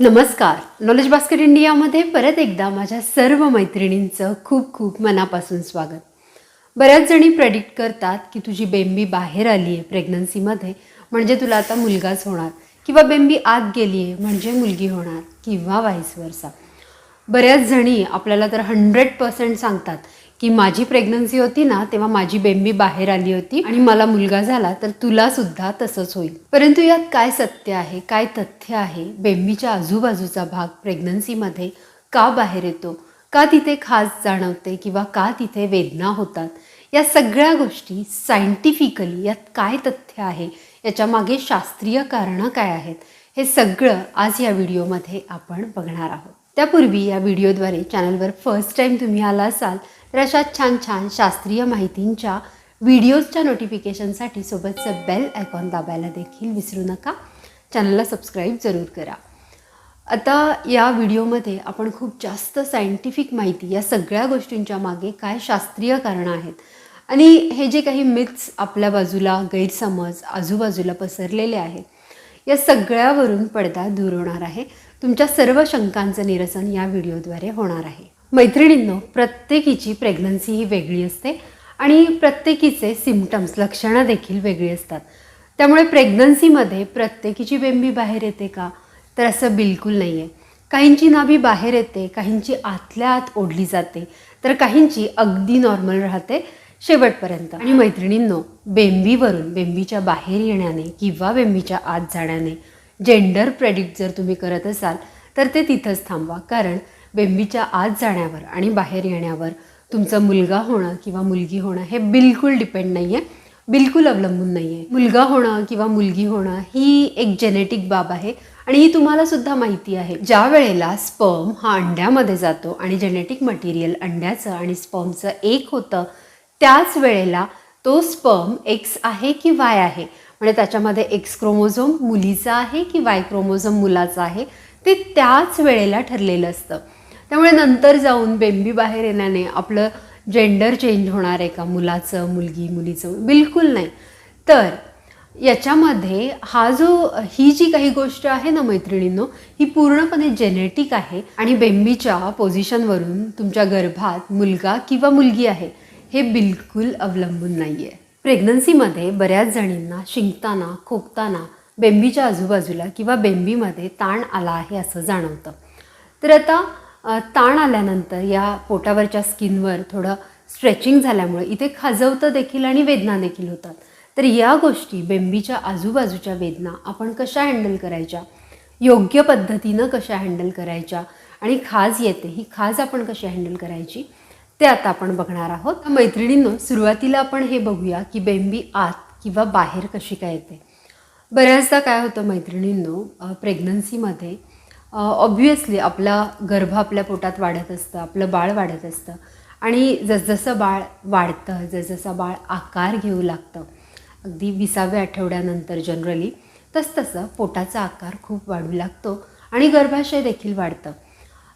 नमस्कार. Knowledge basket इंडियामध्ये परत एकदा माझ्या सर्व मैत्रिणींचं खूप खूप मनापासून स्वागत. बऱ्याच जणी प्रेडिक्ट करतात की तुझी बेंबी बाहेर आली आहे प्रेग्नन्सीमध्ये म्हणजे तुला आता मुलगाच होणार. किंवा बेंबी आत गेली आहे म्हणजे मुलगी होणार किंवा वाईस वर्सा बऱ्याच जणी आपल्याला तर हंड्रेड पर्सेंट सांगतात की माझी प्रेग्नन्सी होती ना तेव्हा माझी बेंबी बाहेर आली होती आणि मला मुलगा झाला तर तुला सुद्धा तसंच होईल. परंतु यात काय सत्य आहे काय तथ्य आहे? बेंबीच्या आजूबाजूचा भाग प्रेग्नन्सीमध्ये का बाहेर येतो? का तिथे खास जाणवते किंवा का तिथे वेदना होतात? या सगळ्या गोष्टी सायंटिफिकली यात काय तथ्य आहे? याच्या मागे शास्त्रीय कारणं काय आहेत? हे सगळं आज या व्हिडिओमध्ये आपण बघणार आहोत. त्यापूर्वी या व्हिडिओद्वारे चॅनलवर फर्स्ट टाईम तुम्ही आला असाल तर अशा छान छान शास्त्रीय माहितींच्या व्हिडिओजच्या नोटिफिकेशनसाठी सोबतचं बेल आयकॉन दाबायला देखील विसरू नका. चॅनलला सबस्क्राईब जरूर करा. आता या व्हिडिओमध्ये आपण खूप जास्त सायंटिफिक माहिती या सगळ्या गोष्टींच्या मागे काय शास्त्रीय कारणं आहेत? आणि हे जे काही मिथ्स आपल्या बाजूला गैरसमज आजूबाजूला पसरलेले आहेत या सगळ्यावरून पडदा दूर होणार आहे. तुमच्या सर्व शंकांचं निरसन या व्हिडिओद्वारे होणार आहे. मैत्रिणींनो प्रत्येकीची प्रेग्नन्सी ही वेगळी असते आणि प्रत्येकीचे सिमटम्स लक्षणं देखील वेगळी असतात. त्यामुळे प्रेग्नन्सीमध्ये प्रत्येकीची बेंबी बाहेर येते का? तर असं बिलकुल नाही आहे काहींची नाभी बाहेर येते काहींची आतल्या आत ओढली जाते तर काहींची अगदी नॉर्मल राहते शेवटपर्यंत. आणि मैत्रिणींनो बेंबीवरून बेंबीच्या बाहेर येण्याने किंवा बेंबीच्या आत जाण्याने जेंडर प्रेडिक्ट जर तुम्ही करत असाल तर ते तिथंच थांबवा. कारण बेंबीच्या आत जाण्यावर आणि बाहेर येण्यावर तुमचा मुलगा होणं किंवा मुलगी होणं हे बिलकुल डिपेंड नाही आहे बिलकुल अवलंबून नाही आहे मुलगा होणं किंवा मुलगी होणं ही एक जेनेटिक बाब आहे आणि ही तुम्हाला सुद्धा माहिती आहे. ज्या वेळेला स्पर्म हा अंड्यामध्ये जातो आणि जेनेटिक मटेरियल अंड्याचं आणि स्पर्मचं एक होतं त्याच वेळेला तो स्पर्म एक्स आहे की वाय आहे? म्हणजे त्याच्यामध्ये एक्स क्रोमोझोम मुलीचा आहे की वाय क्रोमोझोम मुलाचा आहे? ते त्याच वेळेला ठरलेलं असतं. त्यामुळे नंतर जाऊन बेंबी बाहेर येण्याने आपलं जेंडर चेंज होणार आहे का मुलाचं मुलगी मुलीचं बिलकुल नाही. तर याच्यामध्ये हा जो ही जी काही गोष्ट आहे ना मैत्रिणींनो ही पूर्णपणे जेनेटिक आहे आणि बेंबीच्या पोझिशनवरून तुमच्या गर्भात मुलगा किंवा मुलगी आहे हे बिलकुल अवलंबून नाही आहे प्रेग्नन्सीमध्ये बऱ्याच जणींना शिंकताना खोकताना बेंबीच्या आजूबाजूला किंवा बेंबीमध्ये ताण आला आहे असं जाणवतं. तर आता ताण आल्यानंतर या पोटावरच्या स्किनवर थोडं स्ट्रेचिंग झाल्यामुळे इथे खाजवतं देखील आणि वेदना देखील होतात. तर या गोष्टी बेंबीच्या आजूबाजूच्या वेदना आपण कशा हँडल करायच्या? योग्य पद्धतीनं कशा हँडल करायच्या? आणि खाज येते ही खाज आपण कशी हँडल करायची? ते आता आपण बघणार आहोत. मैत्रिणींनो सुरुवातीला आपण हे बघूया की बेंबी आत किंवा बाहेर कशी काय येते. बऱ्याचदा काय होतं मैत्रिणींनो प्रेग्नन्सीमध्ये ऑब्व्हियसली आपला गर्भ आपल्या पोटात वाढत असतं आपलं बाळ वाढत असतं. आणि जसजसं बाळ वाढतं जसजसं बाळ आकार घेऊ लागतं अगदी विसाव्या आठवड्यानंतर जनरली तसतसं पोटाचा आकार खूप वाढू लागतो आणि गर्भाशय देखील वाढतं.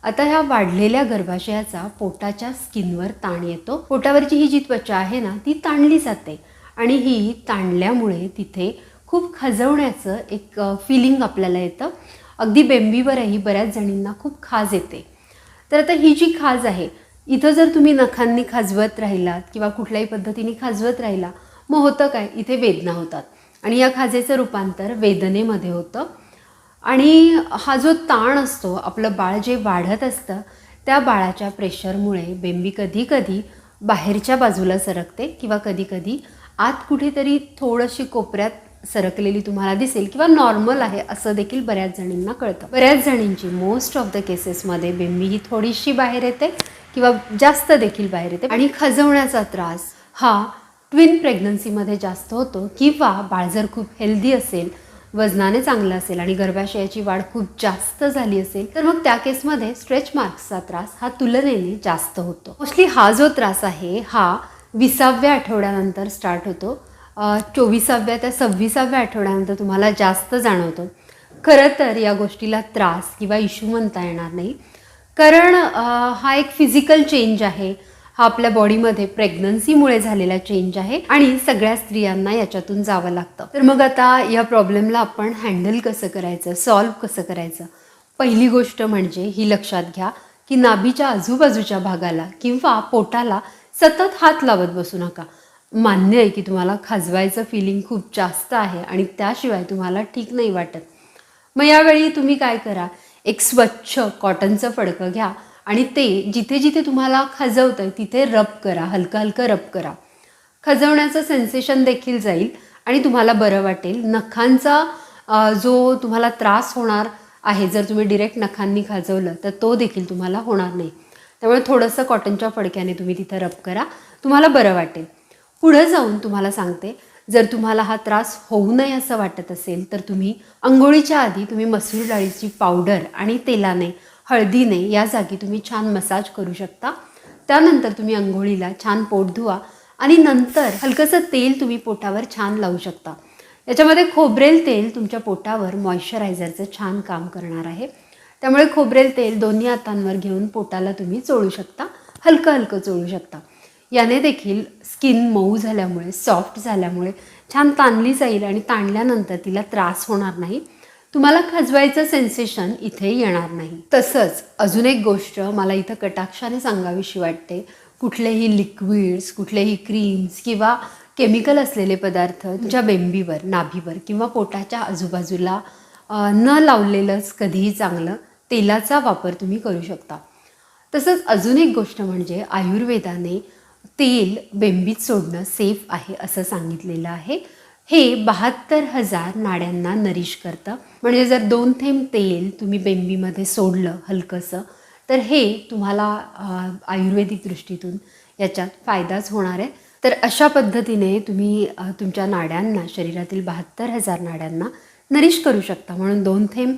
आता ह्या वाढलेल्या गर्भाशयाचा पोटाच्या स्किनवर ताण येतो. पोटावरची ही जी त्वचा आहे ना ती ताणली जाते आणि ही ताणल्यामुळे तिथे खूप खजवण्याचं एक फिलिंग आपल्याला येतं. अगदी बेंबीवरही बऱ्याच जणींना खूप खाज येते. तर आता ही जी खाज आहे इथं जर तुम्ही नखांनी खाजवत राहिलात किंवा कुठल्याही पद्धतीने खाजवत राहिला मग होतं काय? इथे वेदना होतात. आणि या खाजेचं रूपांतर वेदनेमध्ये होतं. आणि हा जो ताण असतो आपलं बाळ जे वाढत असतं त्या बाळाच्या प्रेशरमुळे बेंबी कधी कधी बाहेरच्या बाजूला सरकते किंवा कधीकधी आत कुठेतरी थोडंशी कोपऱ्यात सरकलेली तुम्हाला दिसेल किंवा नॉर्मल आहे असं देखील बऱ्याच जणींना कळतं. बऱ्याच जणींची मोस्ट ऑफ द केसेसमध्ये बिंबी ही थोडीशी बाहेर येते किंवा जास्त देखील बाहेर येते. आणि खजवण्याचा त्रास हा ट्विन प्रेग्नन्सीमध्ये जास्त होतो किंवा बाळ जर खूप हेल्दी असेल वजनाने चांगलं असेल आणि गर्भाशयाची वाढ खूप जास्त झाली असेल तर मग त्या केसमध्ये स्ट्रेच मार्क्सचा त्रास हा तुलनेने जास्त होतो. मोस्टली हा जो त्रास आहे हा विसाव्या आठवड्यानंतर स्टार्ट होतो. चोवीसाव्या त्या सव्वीसाव्या आठवड्यानंतर तुम्हाला जास्त जाणवतो. खरं तर या गोष्टीला त्रास किंवा इश्यू म्हणता येणार नाही. कारण हा एक फिजिकल चेंज आहे. हा आपल्या बॉडीमध्ये प्रेग्नन्सीमुळे झालेला चेंज आहे आणि सगळ्या स्त्रियांना याच्यातून जावं लागतं. तर मग आता या प्रॉब्लेमला आपण हँडल कसं करायचं सॉल्व्ह कसं करायचं? पहिली गोष्ट म्हणजे ही लक्षात घ्या की नाभीच्या आजूबाजूच्या भागाला किंवा पोटाला सतत हात लावत बसू नका. मान्य आहे की तुम्हाला खाजवायचं फिलिंग खूप जास्त आहे आणि त्याशिवाय तुम्हाला ठीक नाही वाटत. मग यावेळी तुम्ही काय करा? एक स्वच्छ कॉटनचं फडकं घ्या आणि ते जिथे जिथे तुम्हाला खजवतं आहे तिथे रब करा हलकं हलकं रब करा. खजवण्याचं सेन्सेशन देखील जाईल आणि तुम्हाला बरं वाटेल. नखांचा जो तुम्हाला त्रास होणार आहे जर तुम्ही डिरेक्ट नखांनी खाजवलं तर तो देखील तुम्हाला होणार नाही. त्यामुळे थोडंसं कॉटनच्या फडक्याने तुम्ही तिथं रब करा. तुम्हाला बरं वाटेल. पुढं जाऊन तुम्हाला सांगते जर तुम्हाला हा त्रास होऊ नये असं वाटत असेल तर तुम्ही अंघोळीच्या आधी तुम्ही मसूर डाळीची पावडर आणि तेलाने हळदीने या जागी तुम्ही छान मसाज करू शकता. त्यानंतर तुम्ही अंघोळीला छान पोट धुवा आणि नंतर हलकंसं तेल तुम्ही पोटावर छान लावू शकता. याच्यामध्ये खोबरेल तेल तुमच्या पोटावर मॉइश्चरायझरचं छान काम करणार आहे. त्यामुळे खोबरेल तेल दोन्ही हातांवर घेऊन पोटाला तुम्ही चोळू शकता हलकं हलकं चोळू शकता. याने देखील स्किन मऊ झाल्यामुळे सॉफ्ट झाल्यामुळे छान ताणली जाईल आणि ताणल्यानंतर तिला त्रास होणार नाही. तुम्हाला खजवायचं सेन्सेशन इथे येणार नाही. तसंच अजून एक गोष्ट मला इथं कटाक्षाने सांगावीशी वाटते. कुठलेही लिक्विड्स कुठलेही क्रीम्स किंवा केमिकल असलेले पदार्थ तुमच्या बेंबीवर नाभीवर किंवा पोटाच्या आजूबाजूला न लावलेलंच कधीही चांगलं तेलाचा वापर तुम्ही करू शकता. तसंच अजून एक गोष्ट म्हणजे आयुर्वेदाने तेल बेंबीत सोडणं सेफ आहे असं सांगितलेलं आहे. हे बहात्तर हजार नाड्यांना नरिश करतं. म्हणजे जर दोन थेंब तेल तुम्ही बेंबीमध्ये सोडलं हलकंसं तर हे तुम्हाला आयुर्वेदिक दृष्टीतून याच्यात फायदाच होणार आहे. तर अशा पद्धतीने तुम्ही तुमच्या नाड्यांना शरीरातील बहात्तर हजार नाड्यांना नरिश करू शकता. म्हणून दोन थेंब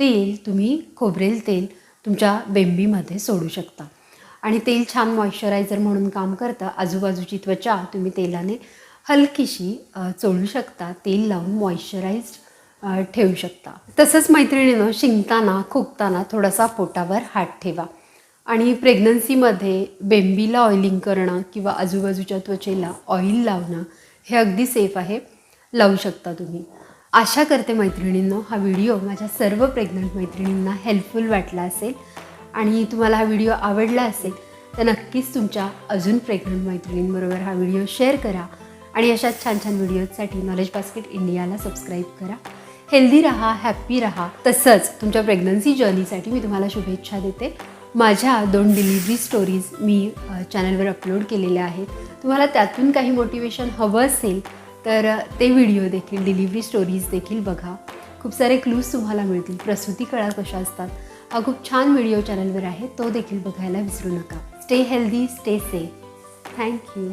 तेल तुम्ही खोबरेल तेल तुमच्या बेंबीमध्ये सोडू शकता. आणि तेल छान मॉइश्चरायझर म्हणून काम करतं. आजूबाजूची त्वचा तुम्ही तेलाने हलकीशी चोळू शकता. तेल लावून मॉइश्चराईज्ड ठेवू शकता. तसंच मैत्रिणीनं शिंकताना खोकताना थोडासा पोटावर हात ठेवा. आणि प्रेग्नन्सीमध्ये बेंबीला ऑइलिंग करणं किंवा आजूबाजूच्या त्वचेला ऑइल लावणं हे अगदी सेफ आहे. लावू शकता तुम्ही. आशा करते मैत्रिणींनो हा व्हिडिओ माझ्या सर्व प्रेग्नंट मैत्रिणींना हेल्पफुल वाटला असेल. आणि तुम्हाला हा व्हिडिओ आवडला असेल तर नक्कीच तुमच्या अजून प्रेग्नंट मैत्रिणींबरोबर हा व्हिडिओ शेअर करा आणि अशाच छान छान व्हिडिओजसाठी नॉलेज बास्केट इंडियाला सबस्क्राईब करा. हेल्दी राहा हॅप्पी राहा. तसंच तुमच्या प्रेग्नन्सी जर्नीसाठी मी तुम्हाला शुभेच्छा देते. माझ्या दोन डिलिव्हरी स्टोरीज मी चॅनलवर अपलोड केलेल्या आहेत. तुम्हाला त्यातून काही मोटिवेशन हवं असेल तर ते व्हिडिओ देखील डिलिव्हरी स्टोरीज देखील बघा. खूप सारे क्लूज तुम्हाला मिळतील. प्रसूती कळा कशा असतात. हा खूप छान व्हिडिओ चॅनलवर आहे तो देखील बघायला विसरू नका. Stay healthy stay safe. Thank you